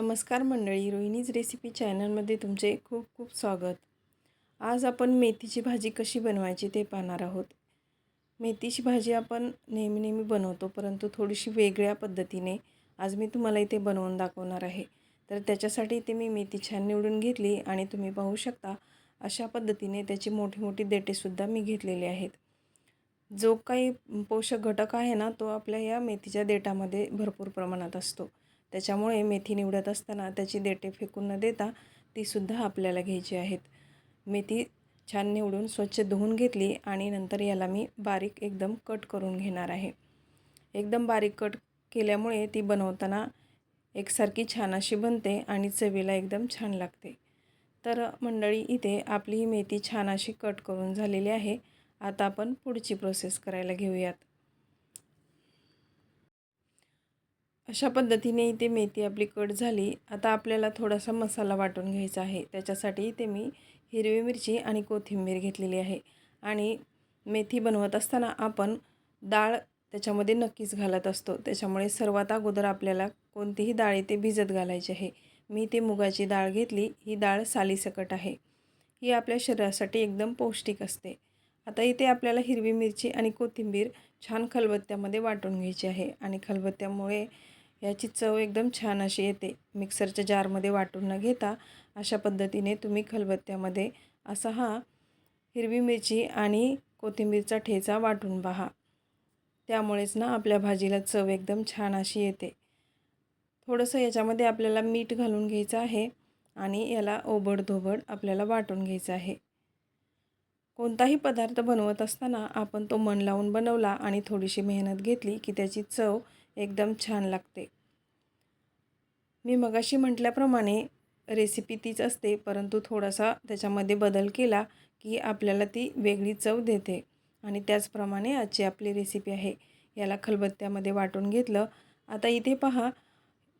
नमस्कार मंडळी रोहिणीज रेसिपी चॅनलमध्ये तुमचे खूप खूप स्वागत. आज आपण मेथीची भाजी कशी बनवायची ते पाहणार आहोत. मेथीची भाजी आपण नेहमी नेहमी बनवतो परंतु थोडीशी वेगळ्या पद्धतीने आज मी तुम्हाला इथे बनवून दाखवणार आहे. तर त्याच्यासाठी इथे मी मेथी छान निवडून घेतली आणि तुम्ही पाहू शकता अशा पद्धतीने त्याची मोठी मोठी देटेसुद्धा मी घेतलेले आहेत. जो काही पोषक घटक आहे ना तो आपल्या या मेथीच्या देटामध्ये भरपूर प्रमाणात असतो. त्याच्यामुळे मेथी निवडत असताना त्याची देटे फेकून न देता तीसुद्धा आपल्याला घ्यायची आहेत. मेथी छान निवडून स्वच्छ धुवून घेतली आणि नंतर याला मी बारीक एकदम कट करून घेणार आहे. एकदम बारीक कट केल्यामुळे ती बनवताना एकसारखी छान अशी बनते आणि चवीला एकदम छान लागते. तर मंडळी इथे आपली ही मेथी छान अशी कट करून झालेली आहे. आता आपण पुढची प्रोसेस करायला घेऊयात. अशा पद्धतीने इथे मेथी आपली कट झाली. आता आपल्याला थोडासा मसाला वाटून घ्यायचा आहे. त्याच्यासाठी इथे मी हिरवी मिरची आणि कोथिंबीर घेतलेली आहे. आणि मेथी बनवत असताना आपण डाळ त्याच्यामध्ये नक्कीच घालत असतो. त्याच्यामुळे सर्वात अगोदर आपल्याला कोणतीही डाळ इथे भिजत घालायची आहे. मी ते मुगाची डाळ घेतली. ही डाळ सालीसकट आहे. ही आपल्या शरीरासाठी एकदम पौष्टिक असते. आता इथे आपल्याला हिरवी मिरची आणि कोथिंबीर छान खलबत्त्यामध्ये वाटून घ्यायची आहे. आणि खलबत्त्यामुळे याची चव एकदम छान अशी येते. मिक्सरच्या जारमध्ये वाटून न घेता अशा पद्धतीने तुम्ही खलबत्त्यामध्ये असा हा हिरवी मिरची आणि कोथिंबीरचा ठेचा वाटून पहा त्यामुळेच ना आपल्या भाजीला चव एकदम छान अशी येते. थोडंसं याच्यामध्ये आपल्याला मीठ घालून घ्यायचं आहे आणि याला ओबडधोबड आपल्याला वाटून घ्यायचं आहे. कोणताही पदार्थ बनवत असताना आपण तो मन लावून बनवला आणि थोडीशी मेहनत घेतली की त्याची चव एकदम छान लागते. मी मगाशी म्हटल्याप्रमाणे रेसिपी तीच असते परंतु थोडासा त्याच्यामध्ये बदल केला की आपल्याला ती वेगळी चव देते. आणि त्याचप्रमाणे आजची आपली रेसिपी आहे. याला खलबत्त्यामध्ये वाटून घेतलं. आता इथे पहा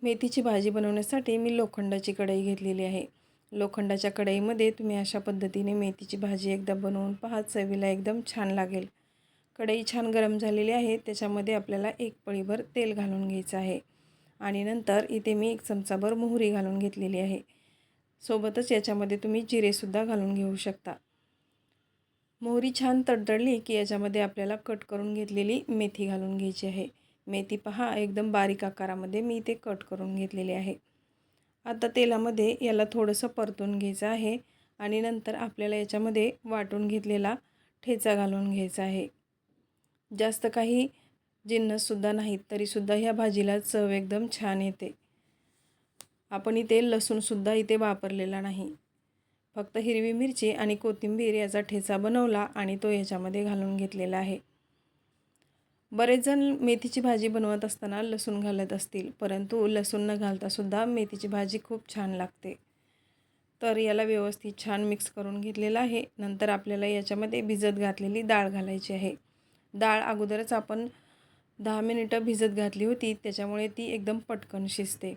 मेथीची भाजी बनवण्यासाठी मी लोखंडाची कढई घेतलेली आहे. लोखंडाच्या कढईमध्ये तुम्ही अशा पद्धतीने मेथीची भाजी एकदा बनवून पहा चवीला एकदम छान लागेल. कढई छान गरम झालेली आहे. त्याच्यामध्ये आपल्याला एक पळीभर तेल घालून घ्यायचं आहे. आणि नंतर इथे मी एक चमचाभर मोहरी घालून घेतलेली आहे. सोबतच याच्यामध्ये तुम्ही जिरेसुद्धा घालून घेऊ शकता. मोहरी छान तडतडली की याच्यामध्ये आपल्याला कट करून घेतलेली मेथी घालून घ्यायची आहे. मेथी पहा एकदम बारीक आकारामध्ये मी ते कट करून घेतलेली आहे. आता तेलामध्ये याला थोडंसं परतून घ्यायचं आहे. आणि नंतर आपल्याला याच्यामध्ये वाटून घेतलेला ठेचा घालून घ्यायचा आहे. जास्त काही जिन्नससुद्धा नाहीत तरीसुद्धा ह्या भाजीला चव एकदम छान येते. आपण इथे लसूणसुद्धा इथे वापरलेला नाही. फक्त हिरवी मिरची आणि कोथिंबीर याचा ठेचा बनवला आणि तो याच्यामध्ये घालून घेतलेला आहे. बरेच जण मेथीची भाजी बनवत असताना लसूण घालत असतील परंतु लसूण न घालतासुद्धा मेथीची भाजी खूप छान लागते. तर याला व्यवस्थित छान मिक्स करून घेतलेलं आहे. नंतर आपल्याला याच्यामध्ये भिजत घातलेली डाळ घालायची आहे. डाळ अगोदरच आपण दहा मिनिटं भिजत घातली होती त्याच्यामुळे ती एकदम पटकन शिजते.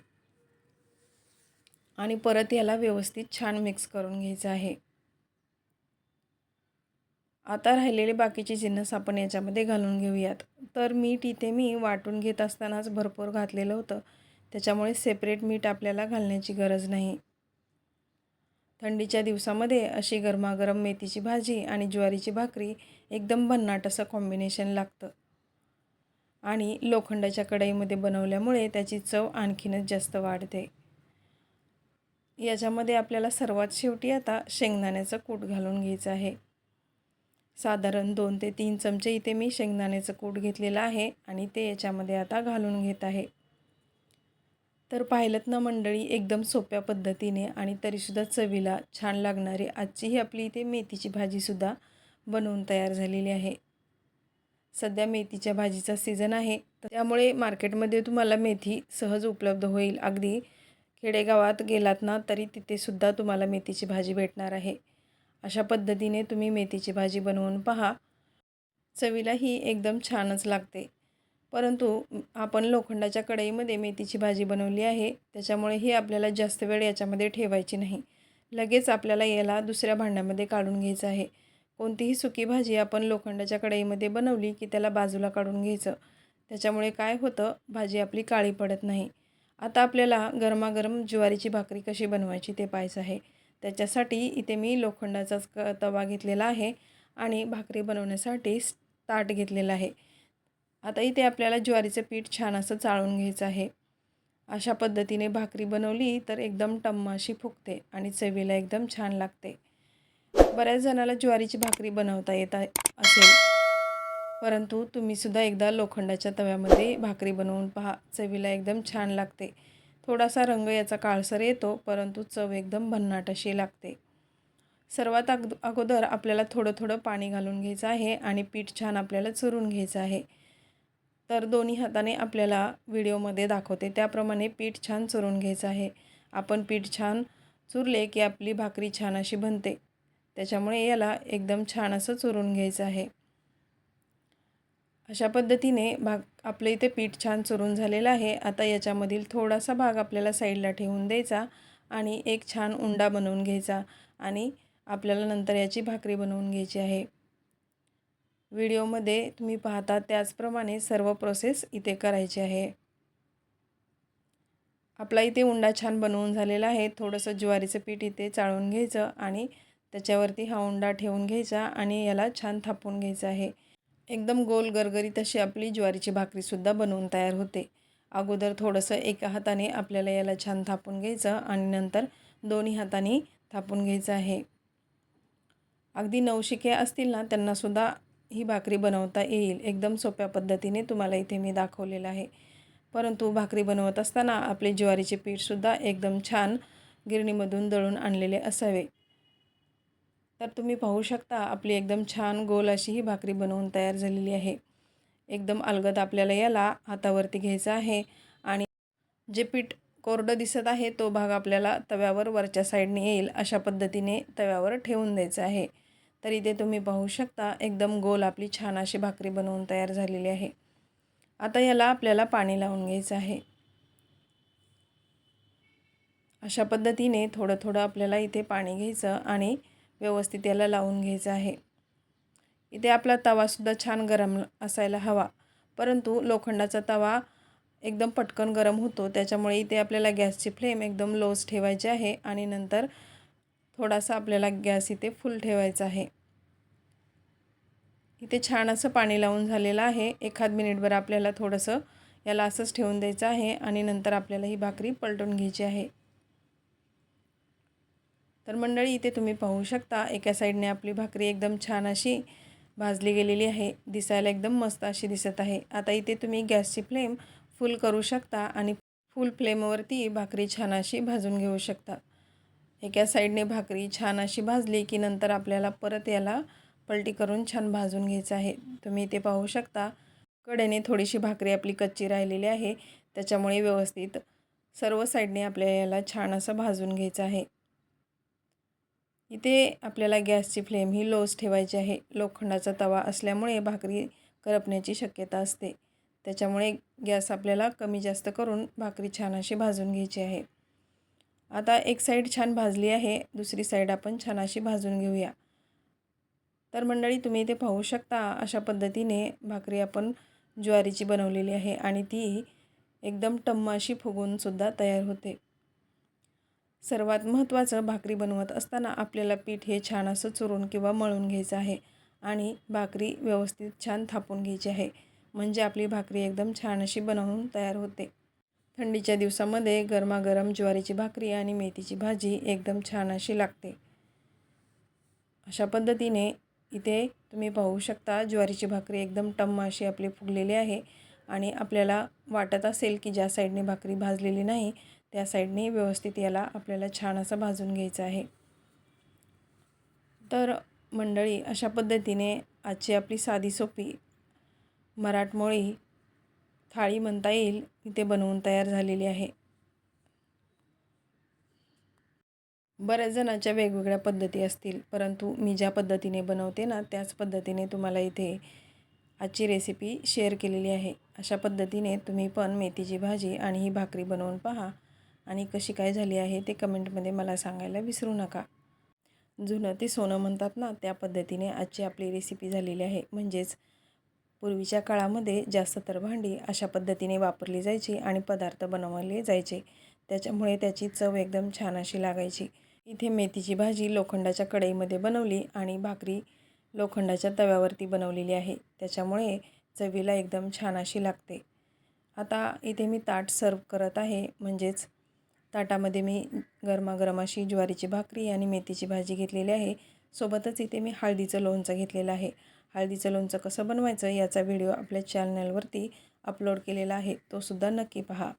आणि परत याला व्यवस्थित छान मिक्स करून घ्यायचं आहे. आता राहिलेले बाकीचे जिन्नस आपण याच्यामध्ये घालून घेऊयात. तर मीठ इथे मी वाटून घेत असतानाच भरपूर घातलेलं होतं. त्याच्यामुळे सेपरेट मीठ आपल्याला घालण्याची गरज नाही. थंडीच्या दिवसामध्ये अशी गरमागरम मेथीची भाजी आणि ज्वारीची भाकरी एकदम भन्नाट असं कॉम्बिनेशन लागतं. आणि लोखंडाच्या कढईमध्ये बनवल्यामुळे त्याची चव आणखीनच जास्त वाढते. याच्यामध्ये आपल्याला सर्वात शेवटी आता शेंगदाण्याचं कूट घालून घ्यायचं आहे. साधारण दोन ते तीन चमचे इथे मी शेंगदाण्याचं कूट घेतलेलं आहे आणि ते याच्यामध्ये आता घालून घेत आहे. तर पाहिलंत ना मंडळी एकदम सोप्या पद्धतीने आणि तरीसुद्धा चवीला छान लागणारी आजची ही आपली इथे मेथीची भाजीसुद्धा बनवून तयार झालेली आहे. सध्या मेथीच्या भाजीचा सीझन आहे त्यामुळे मार्केटमध्ये तुम्हाला मेथी सहज उपलब्ध होईल. अगदी खेडेगावात गेलात ना तरी तिथेसुद्धा तुम्हाला मेथीची भाजी भेटणार आहे. अशा पद्धतीने तुम्ही मेथीची भाजी बनवून पहा. चवीला ही एकदम छानच लागते. परंतु आपण लोखंडाच्या कढईमध्ये मेथीची भाजी बनवली आहे. त्याच्यामुळे ही आपल्याला जास्त वेळ याच्यामध्ये ठेवायची नाही. लगेच आपल्याला याला दुसऱ्या भांड्यामध्ये काढून घ्यायचं आहे. कोणतीही सुकी भाजी आपण लोखंडाच्या कढईमध्ये बनवली की त्याला बाजूला काढून घ्यायचं. त्याच्यामुळे काय होतं भाजी आपली काळी पडत नाही. आता आपल्याला गरमागरम ज्वारीची भाकरी कशी बनवायची ते पाहायचं आहे. त्याच्यासाठी इथे मी लोखंडाचाच क तवा घेतलेला आहे आणि भाकरी बनवण्यासाठी ताट घेतलेला आहे. आता इथे आपल्याला ज्वारीचं पीठ छान असं चाळून घ्यायचं आहे. अशा पद्धतीने भाकरी बनवली तर एकदम टम्माशी फुकते फुगते आणि चवीला एकदम छान लागते. बऱ्याच जणाला ज्वारीची भाकरी बनवता येत आहे- असेल. परंतु तुम्हीसुद्धा एकदा लोखंडाच्या तव्यामध्ये भाकरी बनवून पहा चवीला एकदम छान लागते. थोडासा रंग याचा काळसर येतो परंतु चव एकदम भन्नाट अशी लागते. सर्वात अग अगोदर आपल्याला थोडं थोडं पाणी घालून घ्यायचं आहे आणि पीठ छान आपल्याला चुरून घ्यायचं आहे. तर दोन्ही हाताने आपल्याला व्हिडिओमध्ये दाखवते. त्याप्रमाणे पीठ छान चुरून घ्यायचं आहे. आपण पीठ छान चुरले की आपली भाकरी छान अशी बनते. त्याच्यामुळे याला एकदम छान असं चुरून घ्यायचं आहे. अशा पद्धतीने भाग आपलं इथे पीठ छान चुरून झालेलं आहे. आता याच्यामधील थोडासा भाग आपल्याला साईडला ठेवून द्यायचा आणि एक छान उंडा बनवून घ्यायचा आणि आपल्याला नंतर याची भाकरी बनवून घ्यायची आहे. व्हिडिओमध्ये तुम्ही पाहता त्याचप्रमाणे सर्व प्रोसेस इथे करायची आहे. आपला इथे उंडा छान बनवून झालेला आहे. थोडंसं ज्वारीचं पीठ इथे चाळून घ्यायचं आणि त्याच्यावरती हा उंडा ठेवून घ्यायचा आणि याला छान थापून घ्यायचा आहे. एकदम गोल गरगरीत अशी आपली ज्वारीची भाकरीसुद्धा बनवून तयार होते. अगोदर थोडंसं एका हाताने आपल्याला याला छान थापून घ्यायचं आणि नंतर दोन्ही हाताने थापून घ्यायचं आहे. अगदी नवशिके असतील ना त्यांनासुद्धा ही भाकरी बनवता येईल. एकदम सोप्या पद्धतीने तुम्हाला इथे मी दाखवलेलं आहे. परंतु भाकरी बनवत असताना आपले ज्वारीचे पीठसुद्धा एकदम छान गिरणीमधून दळून आणलेले असावे. तर तुम्ही पाहू शकता आपली एकदम छान गोल अशी ही भाकरी बनवून तयार झालेली आहे. एकदम अलगद आपल्याला याला हातावरती घ्यायचं आहे आणि जे पीठ कोरडं दिसत आहे तो भाग आपल्याला तव्यावर वरच्या साईडने येईल अशा पद्धतीने तव्यावर ठेवून द्यायचं आहे. तर इथे तुम्ही पाहू शकता. एकदम गोल आपली छान अशी भाकरी बनवून तयार झालेली आहे. आता याला आपल्याला पाणी लावून घ्यायचं आहे. अशा पद्धतीने थोडं थोडं आपल्याला इथे पाणी घ्यायचं आणि व्यवस्थित याला लावून घ्यायचं आहे. इथे आपला तवासुद्धा छान गरम असायला हवा. परंतु लोखंडाचा तवा एकदम पटकन गरम होतो. त्याच्यामुळे इथे आपल्याला गॅसची फ्लेम एकदम लोच ठेवायची आहे आणि नंतर थोडासा आपल्याला गॅस इथे फुल ठेवायचा आहे. इथे छान असं पाणी लावून झालेलं आहे. एखाद मिनिटभर आपल्याला थोडंसं याला असंच ठेवून द्यायचं आहे आणि नंतर आपल्याला ही भाकरी पलटून घ्यायची आहे. तर मंडळी इथे तुम्ही पाहू शकता एका साईडने आपली भाकरी एकदम छान अशी भाजली गेलेली आहे. दिसायला एकदम मस्त अशी दिसत आहे. आता इथे तुम्ही गॅसची फ्लेम फुल करू शकता आणि फुल फ्लेमवरती भाकरी छान अशी भाजून घेऊ शकता. एका साईडने भाकरी छान अशी भाजली की नंतर आपल्याला परत याला पलटी करून छान भाजून घ्यायचं आहे. तुम्ही इथे पाहू शकता कडेने थोडीशी भाकरी आपली कच्ची राहिलेली आहे. त्याच्यामुळे व्यवस्थित सर्व साईडने आपल्याला याला छान असं भाजून घ्यायचं आहे. इथे आपल्याला गॅसची फ्लेम ही लोच ठेवायची आहे. लोखंडाचा तवा असल्यामुळे भाकरी करपण्याची शक्यता असते. त्याच्यामुळे गॅस आपल्याला कमी जास्त करून भाकरी छान अशी भाजून घ्यायची आहे. आता एक साईड छान भाजली आहे दुसरी साईड आपण छान अशी भाजून घेऊया. तर मंडळी तुम्ही इथे पाहू शकता अशा पद्धतीने भाकरी आपण ज्वारीची बनवलेली आहे आणि ती एकदम टम्म अशी फुगूनसुद्धा तयार होते. सर्वात महत्त्वाचं भाकरी बनवत असताना आपल्याला पीठ हे छान असं चुरून किंवा मळून घ्यायचं आहे आणि भाकरी व्यवस्थित छान थापून घ्यायची आहे. म्हणजे आपली भाकरी एकदम छान अशी बनवून तयार होते. थंडीच्या दिवसामध्ये गरमागरम ज्वारीची भाकरी आणि मेथीची भाजी एकदम छान अशी लागते. अशा पद्धतीने इथे तुम्ही पाहू शकता ज्वारीची भाकरी एकदम टम्म अशी आपली फुगलेली आहे आणि आपल्याला वाटत असेल की ज्या साईडने भाकरी भाजलेली नाही त्या साईडने व्यवस्थित याला आपल्याला छान असं भाजून घ्यायचं आहे. तर मंडळी अशा पद्धतीने आजची आपली साधी सोपी मराठमोळी थाळी म्हणता येईल इथे बनवून तयार झालेली आहे. बऱ्याच जणांच्या वेगवेगळ्या पद्धती असतील परंतु मी ज्या पद्धतीने बनवते ना त्याच पद्धतीने तुम्हाला इथे आजची रेसिपी शेअर केलेली आहे. अशा पद्धतीने तुम्ही पण मेथीची भाजी आणि ही भाकरी बनवून पहा आणि कशी काय झाली आहे ते कमेंटमध्ये मला सांगायला विसरू नका. जुनं ते सोनं म्हणतात ना त्या पद्धतीने आजची आपली रेसिपी झालेली आहे. म्हणजेच पूर्वीच्या काळामध्ये जास्त तर भांडी अशा पद्धतीने वापरली जायची आणि पदार्थ बनवले जायचे. त्याच्यामुळे त्याची चव एकदम छान अशी लागायची. इथे मेथीची भाजी लोखंडाच्या कढईमध्ये बनवली आणि भाकरी लोखंडाच्या तव्यावरती बनवलेली आहे. त्याच्यामुळे चवीला एकदम छान अशी लागते. आता इथे मी ताट सर्व करत आहे. म्हणजेच ताटामध्ये मी गरमागरम अशी ज्वारीची भाकरी आणि मेथीची भाजी घेतलेली आहे. सोबतच इथे मी हळदीचं लोणचं घेतलेलं आहे. हळदीचं लोणचं कसं बनवायचं याचा व्हिडिओ आपल्या चॅनलवरती अपलोड केलेला आहे तो सुद्धा नक्की पहा.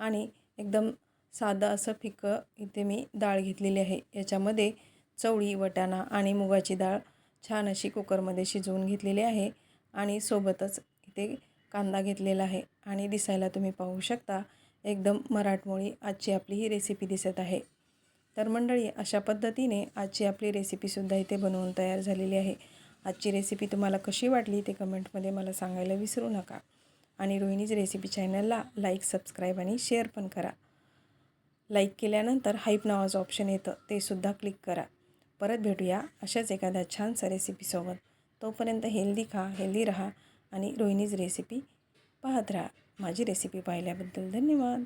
आणि एकदम साधं असं फिकं इथे मी डाळ घेतलेली आहे. याच्यामध्ये चवळी वटाणा आणि मुगाची डाळ छान अशी कुकरमध्ये शिजवून घेतलेली आहे आणि सोबतच इथे कांदा घेतलेला आहे. आणि दिसायला तुम्ही पाहू शकता एकदम मराठमोळी आजची आपली ही रेसिपी दिसत आहे. तर मंडळी अशा पद्धतीने आजची आपली रेसिपीसुद्धा इथे बनवून तयार झालेली आहे. आजची रेसिपी तुम्हाला कशी वाटली ते कमेंटमध्ये मला सांगायला विसरू नका. आणि रोहिणीज रेसिपी चॅनलला लाईक सबस्क्राईब आणि शेअर पण करा. लाईक केल्यानंतर हाईप नावाचं ऑप्शन येतं ते सुद्धा क्लिक करा. परत भेटूया अशाच एखाद्या छानसा रेसिपीसोबत तोपर्यंत हेल्दी खा हेल्दी राहा आणि रोहिणीज रेसिपी पाहत राहा. माझी रेसिपी पाहिल्याबद्दल धन्यवाद.